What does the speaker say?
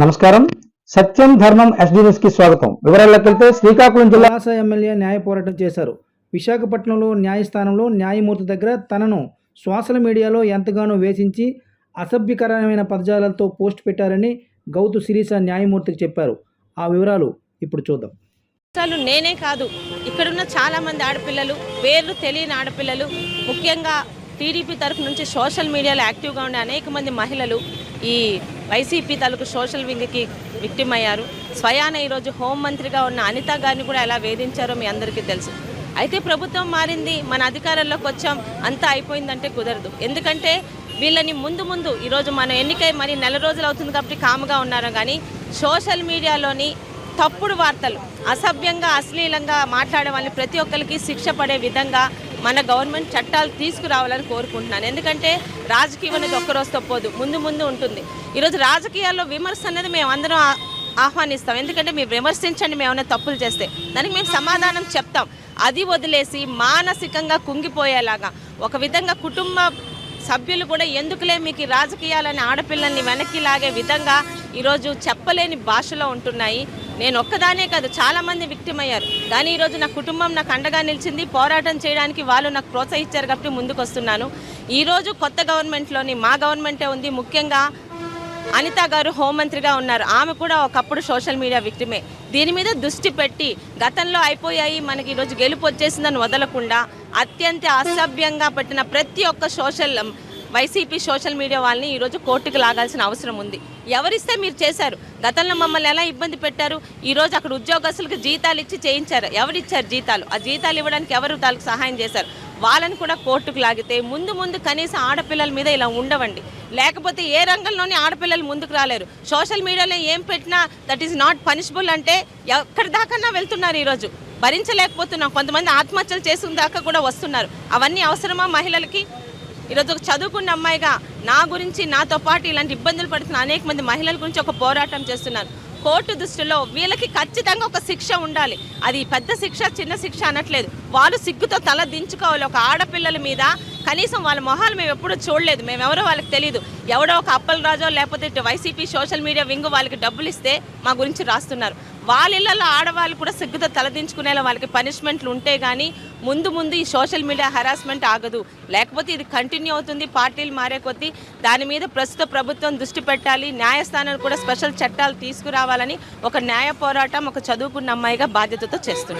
నమస్కారం. సత్యం ధర్మం ఎస్డీ న్యూస్కి స్వాగతం. వివరాల్లోకి వెళ్తే శ్రీకాకుళం జిల్లా ఎమ్మెల్యే న్యాయ పోరాటం చేశారు. విశాఖపట్నంలో న్యాయస్థానంలో న్యాయమూర్తి దగ్గర తనను సోషల్ మీడియాలో ఎంతగానో వేధించి అసభ్యకరమైన పదజాలాలతో పోస్ట్ పెట్టారని గౌతు శిరీష న్యాయమూర్తికి చెప్పారు. ఆ వివరాలు ఇప్పుడు చూద్దాం. అసలు నేనే కాదు. ఇక్కడున్న చాలా మంది ఆడపిల్లలు పేర్లు తెలియని ఆడపిల్లలు ముఖ్యంగా టీడీపీ తరఫు నుంచి సోషల్ మీడియాలో యాక్టివ్గా ఉండే అనేక మంది మహిళలు ఈ వైసీపీ తాలూకు సోషల్ వింగ్కి విక్టిమ్ అయ్యారు. స్వయాన ఈరోజు హోంమంత్రిగా ఉన్న అనిత గారిని కూడా ఎలా వేధించారో మీ అందరికీ తెలుసు. అయితే ప్రభుత్వం మారింది మన అధికారంలోకి వచ్చాం అంతా అయిపోయిందంటే కుదరదు. ఎందుకంటే వీళ్ళని ముందు ముందు ఈరోజు మనం ఎన్నికై మరి నెల రోజులు అవుతుంది కాబట్టి కాముగా ఉన్నారు కానీ సోషల్ మీడియాలోని తప్పుడు వార్తలు అసభ్యంగా అశ్లీలంగా మాట్లాడే వాళ్ళని ప్రతి ఒక్కరికి శిక్ష పడే విధంగా మన గవర్నమెంట్ చట్టాలు తీసుకురావాలని కోరుకుంటున్నాను. ఎందుకంటే రాజకీయం అనేది ఒక్కరోజు తప్పదు ముందు ముందు ఉంటుంది. ఈరోజు రాజకీయాల్లో విమర్శ అనేది మేము అందరం ఆహ్వానిస్తాం. ఎందుకంటే మీరు విమర్శించండి మేము ఏమైనా తప్పులు చేస్తే. దానికి మేము సమాధానం చెప్తాం. అది వదిలేసి మానసికంగా కుంగిపోయేలాగా ఒక విధంగా కుటుంబ సభ్యులు కూడా ఎందుకులే మీకు రాజకీయాలని ఆడపిల్లల్ని వెనక్కి లాగే విధంగా ఈరోజు చెప్పలేని భాషలో ఉంటున్నాయి. నేను ఒక్కదానే కాదు చాలా మంది విక్టిమ్ అయ్యారు. కానీ ఈరోజు నా కుటుంబం నాకు అండగా నిలిచింది. పోరాటం చేయడానికి వాళ్ళు నాకు ప్రోత్సహించారు కాబట్టి ముందుకు వస్తున్నాను ఈరోజు కొత్త గవర్నమెంట్లోని మా గవర్నమెంటే ఉంది. ముఖ్యంగా అనిత గారు హోంమంత్రిగా ఉన్నారు. ఆమె కూడా ఒకప్పుడు సోషల్ మీడియా విక్టిమే దీని మీద దృష్టి పెట్టి గతంలో అయిపోయాయి. మనకి ఈరోజు గెలుపు వచ్చేసిందని వదలకుండా అత్యంత అసభ్యంగా పెట్టిన ప్రతి ఒక్క సోషల్ వైసీపీ సోషల్ మీడియా వాళ్ళని ఈరోజు కోర్టుకు లాగాల్సిన అవసరం ఉంది. ఎవరిస్తే మీరు చేశారు? గతంలో మమ్మల్ని ఎలా ఇబ్బంది పెట్టారు? ఈరోజు అక్కడ ఉద్యోగస్తులకు జీతాలు ఇచ్చి చేయించారు. ఎవరిచ్చారు జీతాలు? ఆ జీతాలు ఇవ్వడానికి ఎవరు తాలకు సహాయం చేశారు? వాళ్ళని కూడా కోర్టుకు లాగితే ముందు ముందు కనీసం ఆడపిల్లల మీద ఇలా ఉండవండి. లేకపోతే ఏ రంగంలోని ఆడపిల్లలు ముందుకు రాలేరు. సోషల్ మీడియాలో ఏం పెట్టినా దట్ ఈస్ నాట్ పనిషబుల్ అంటే ఎక్కడి దాకన్నా వెళ్తున్నారు ఈరోజు భరించలేకపోతున్నాం. కొంతమంది ఆత్మహత్యలు చేసుకున్న దాకా కూడా వస్తున్నారు. అవన్నీ అవసరమా మహిళలకి? ఈరోజు ఒక చదువుకున్న అమ్మాయిగా నా గురించి నాతో పాటు ఇలాంటి ఇబ్బందులు పడుతున్న అనేక మంది మహిళల గురించి ఒక పోరాటం చేస్తున్నారు. కోర్టు దృష్టిలో వీళ్ళకి ఖచ్చితంగా ఒక శిక్ష ఉండాలి. అది పెద్ద శిక్ష చిన్న శిక్ష అనట్లేదు. వాళ్ళు సిగ్గుతో తల దించుకోవాలి. ఒక ఆడపిల్లల మీద కనీసం వాళ్ళ మొహాలు మేము ఎప్పుడూ చూడలేదు. మేము ఎవరో వాళ్ళకి తెలియదు ఎవడో ఒక అప్పలరాజో లేకపోతే వైసీపీ సోషల్ మీడియా వింగ్ వాళ్ళకి డబ్బులు ఇస్తే మా గురించి రాస్తున్నారు. వాళ్ళ ఇళ్ళలో ఆడవాళ్ళు కూడా సిగ్గుతో తలదించుకునేలా వాళ్ళకి పనిష్మెంట్లు ఉంటే కానీ ముందు ముందు ఈ సోషల్ మీడియా హరాస్మెంట్ ఆగదు. లేకపోతే ఇది కంటిన్యూ అవుతుంది పార్టీలు మారే కొద్దీ దాని మీద ప్రస్తుత ప్రభుత్వం దృష్టి పెట్టాలి న్యాయస్థానాలు కూడా స్పెషల్ చట్టాలు తీసుకురావాలని ఒక న్యాయ పోరాటం ఒక చదువుకున్న అమ్మాయిగా బాధ్యతతో చేస్తుంది